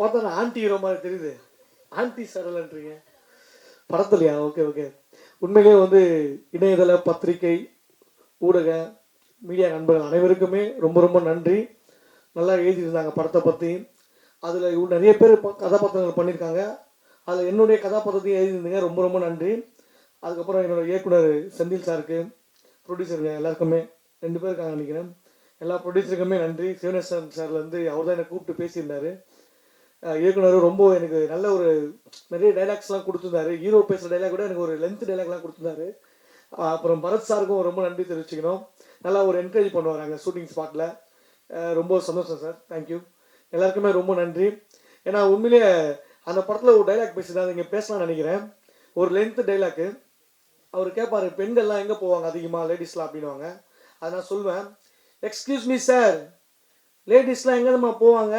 பார்த்தா நான் anti hero மாதிரி தெரியுது. ஆன்டி சரலன்றீங்க படத்துலையா? ஓகே ஓகே உண்மையிலேயே வந்து இணையதள பத்திரிகை ஊடக மீடியா நண்பர்கள் அனைவருக்குமே ரொம்ப ரொம்ப நன்றி. நல்லா எழுதியிருந்தாங்க படத்தை பற்றி அதில் நிறைய பேர் கதாபாத்திரங்கள் பண்ணியிருக்காங்க. அதில் என்னுடைய கதாபாத்திரத்தையும் எழுதியிருந்தீங்க. ரொம்ப ரொம்ப நன்றி. அதுக்கப்புறம் என்னோடய இயக்குனர் செந்தில் சாருக்கு ப்ரொடியூசருங்க எல்லாருக்குமே ரெண்டு பேருக்காங்க நினைக்கிறேன். எல்லா ப்ரொடியூசருக்குமே நன்றி. சிவனேஸ்வரன் சார்லேருந்து அவர் தான் என்னை கூப்பிட்டு பேசியிருந்தாரு. இயக்குனர் ரொம்ப எனக்கு நல்ல ஒரு நிறைய டைலாக்ஸ்லாம் கொடுத்துருந்தாரு. ஹீரோ பேசுகிற டைலாக் கூட எனக்கு ஒரு லென்த் டைலாக்லாம் கொடுத்துருந்தாரு. அப்புறம் பரத் சாருக்கும் ரொம்ப நன்றி தெரிவிச்சுக்கணும். நல்லா ஒரு என்கரேஜ் பண்ணுவாங்க அங்கே ஷூட்டிங் ஸ்பாட்டில் ரொம்ப சந்தோஷம் சார் தேங்க்யூ எல்லாருக்குமே ரொம்ப நன்றி. ஏன்னா உண்மையிலேயே அந்த படத்தில் ஒரு டைலாக் பேசியிருந்தாரு. இங்கே பேசலாம்னு நினைக்கிறேன். ஒரு லென்த்து டைலாக்கு அவர் கேட்பாரு பெண்கள்லாம் எங்கே போவாங்க அதிகமாக லேடிஸ்லாம் அப்படின்னுவாங்க. அதை நான் சொல்வேன். எக்ஸ்கியூஸ் மீ சார் லேடிஸ்லாம் எங்கே நம்ம போவாங்க?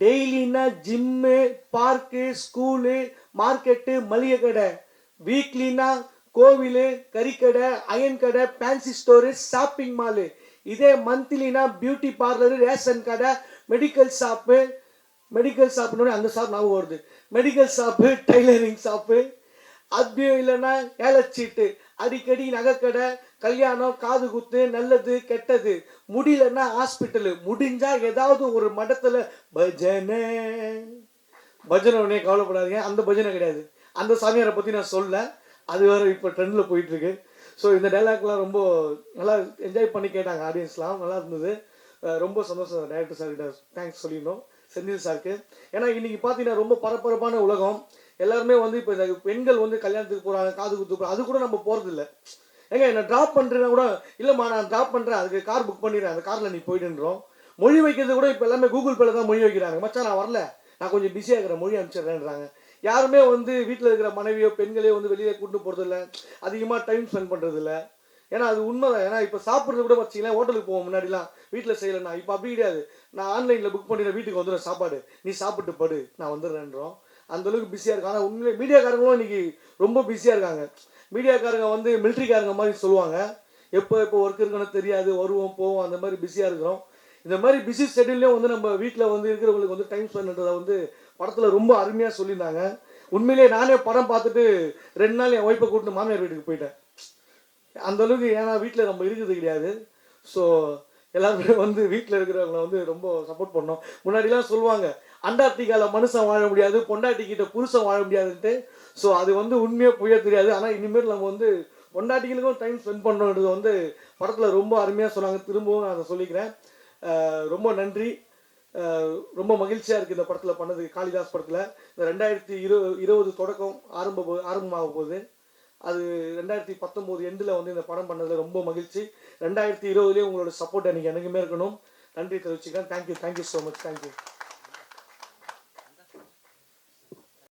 டெய்லின்னா ஜிம்மு பார்க்கு ஸ்கூலு மார்க்கெட்டு மளிகை கடை. வீக்லினா கோவில் கறிக்கடை அயன் கடை ஃபேன்சி ஸ்டோரு ஷாப்பிங் மாலு இதே மந்த்லினா பியூட்டி பார்லரு ரேஷன் கடை மெடிக்கல் ஷாப்பு மெடிக்கல் ஷாப்னு அந்த ஷாப் ஞாபகம் வருது. மெடிக்கல் ஷாப்பு டைலரிங் ஷாப்பு அப்படியும் இல்லைன்னா ஏலச்சீட்டு அடிக்கடி நகைக்கடை கல்யாணம் காது குத்து நல்லது கெட்டது. முடியலன்னா ஹாஸ்பிட்டலு முடிஞ்சா ஏதாவது ஒரு மடத்துல பஜனை. பஜனை உடனே கவலைப்படாதீங்க. அந்த பஜனை கிடையாது. அந்த சாமியாரை பற்றி நான் சொல்ல. அது வேற இப்போ ட்ரெண்டில் போயிட்டுருக்கு. ஸோ இந்த டைலாக்லாம் ரொம்ப நல்லா என்ஜாய் பண்ணி கேட்டாங்க ஆடியன்ஸ்லாம் நல்லா இருந்தது. ரொம்ப சந்தோஷம். டேரக்டர் சார்கிட்ட தேங்க்ஸ் சொல்லிடணும் செந்தில் சாருக்கு ஏன்னா இன்னைக்கு பார்த்தீங்கன்னா ரொம்ப பரபரப்பான உலகம். எல்லாருமே வந்து இப்போ இந்த பெண்கள் வந்து கல்யாணத்துக்கு போகிறாங்க காது குத்து போகிறாங்க அது கூட நம்ம போகிறதில்ல ஏங்க என்ன ட்ராப் பண்ணுறேன்னா கூட இல்லைம்மா நான் ட்ராப் பண்ணுறேன் அதுக்கு கார் புக் பண்ணிடுறேன் அந்த காரில் நீ போயிட்டுன்றோம் மொழி வைக்கிறது கூட இப்போ எல்லாமே கூகுள் பேல தான் மொழி வைக்கிறாங்க. மச்சான் நான் வரல. நான் கொஞ்சம் பிஸியாக இருக்கிறேன் மொழி அனுப்பிச்சிடுறேன்றாங்க. யாருமே வந்து வீட்டில் இருக்கிற மனைவியோ பெண்களையோ வந்து வெளியே கூட்டு போகிறதில்ல அதிகமாக டைம் ஸ்பெண்ட் பண்ணுறதில்ல ஏன்னா அது உண்மைதான். ஏன்னா இப்போ சாப்பிட்றது கூட வச்சிங்களேன் ஹோட்டலுக்கு போவோம் முன்னாடிலாம். வீட்டில் செய்யலைண்ணா இப்போ அப்படி கிடையாது. நான் ஆன்லைனில் புக் பண்ணிடுறேன் வீட்டுக்கு வந்துடுறேன் சாப்பாடு. நீ சாப்பிட்டு படு நான் வந்துடுறேன்றோம். அந்தளவுக்கு பிஸியாக இருக்கும் ஆனால் உண்மையிலே மீடியாக்காரங்களும் இன்னைக்கு ரொம்ப பிஸியாக இருக்காங்க. மீடியாக்காரங்க வந்து மிலிட்ரிக்காரங்க மாதிரி சொல்லுவாங்க. எப்போ எப்போ ஒர்க் இருக்கணும் தெரியாது. வருவோம் போவோம் அந்த மாதிரி பிஸியாக இருக்கிறோம். இந்த மாதிரி பிஸி ஷெட்யூல்லையும் வந்து நம்ம வீட்டில் வந்து இருக்கிறவங்களுக்கு வந்து டைம் ஸ்பெண்ட்ன்றதை வந்து படத்தில் ரொம்ப அருமையாக சொல்லியிருந்தாங்க. உண்மையிலேயே நானே படம் பார்த்துட்டு ரெண்டு நாள் என் ஒய்ஃபை கூப்பிட்டு மாமியார் வீட்டுக்கு போயிட்டேன். அந்த அளவுக்கு ஏன்னா வீட்டில் நம்ம இருக்கிறது கிடையாது. ஸோ எல்லாருமே வந்து வீட்டில் இருக்கிறவங்கள வந்து ரொம்ப சப்போர்ட் பண்ணோம். முன்னாடிலாம் சொல்லுவாங்க அண்டார்டிகாவில் மனுஷன் வாழ முடியாது பொண்டாட்டி கிட்ட புருஷன் வாழ முடியாதுன்ட்டு. ஸோ அது வந்து உண்மையாக புரிய தெரியாது. ஆனால் இனிமேல் நம்ம வந்து பொண்டாட்டிகளுக்கும் டைம் ஸ்பெண்ட் பண்ணணுன்றது வந்து படத்தில் ரொம்ப அருமையாக சொன்னாங்க. திரும்பவும் நான் அதை சொல்லிக்கிறேன். ரொம்ப நன்றி. ரொம்ப மகிழ்ச்சியாக இருக்குது இந்த படத்தில் பண்ணது காளிதாஸ் படத்தில். இந்த ரெண்டாயிரத்தி இரு இருபது தொடக்கம் ஆரம்ப ஆரம்பமாக போகுது. அது ரெண்டாயிரத்தி பத்தொம்போது எண்டில் வந்து இந்த படம் பண்ணதில் ரொம்ப மகிழ்ச்சி. ரெண்டாயிரத்தி இருபதுலேயே உங்களோட சப்போர்ட் எனக்கு எனக்குமே இருக்கணும். நன்றி தெரிவிச்சுக்கிறேன். Thank you thank you so much thank you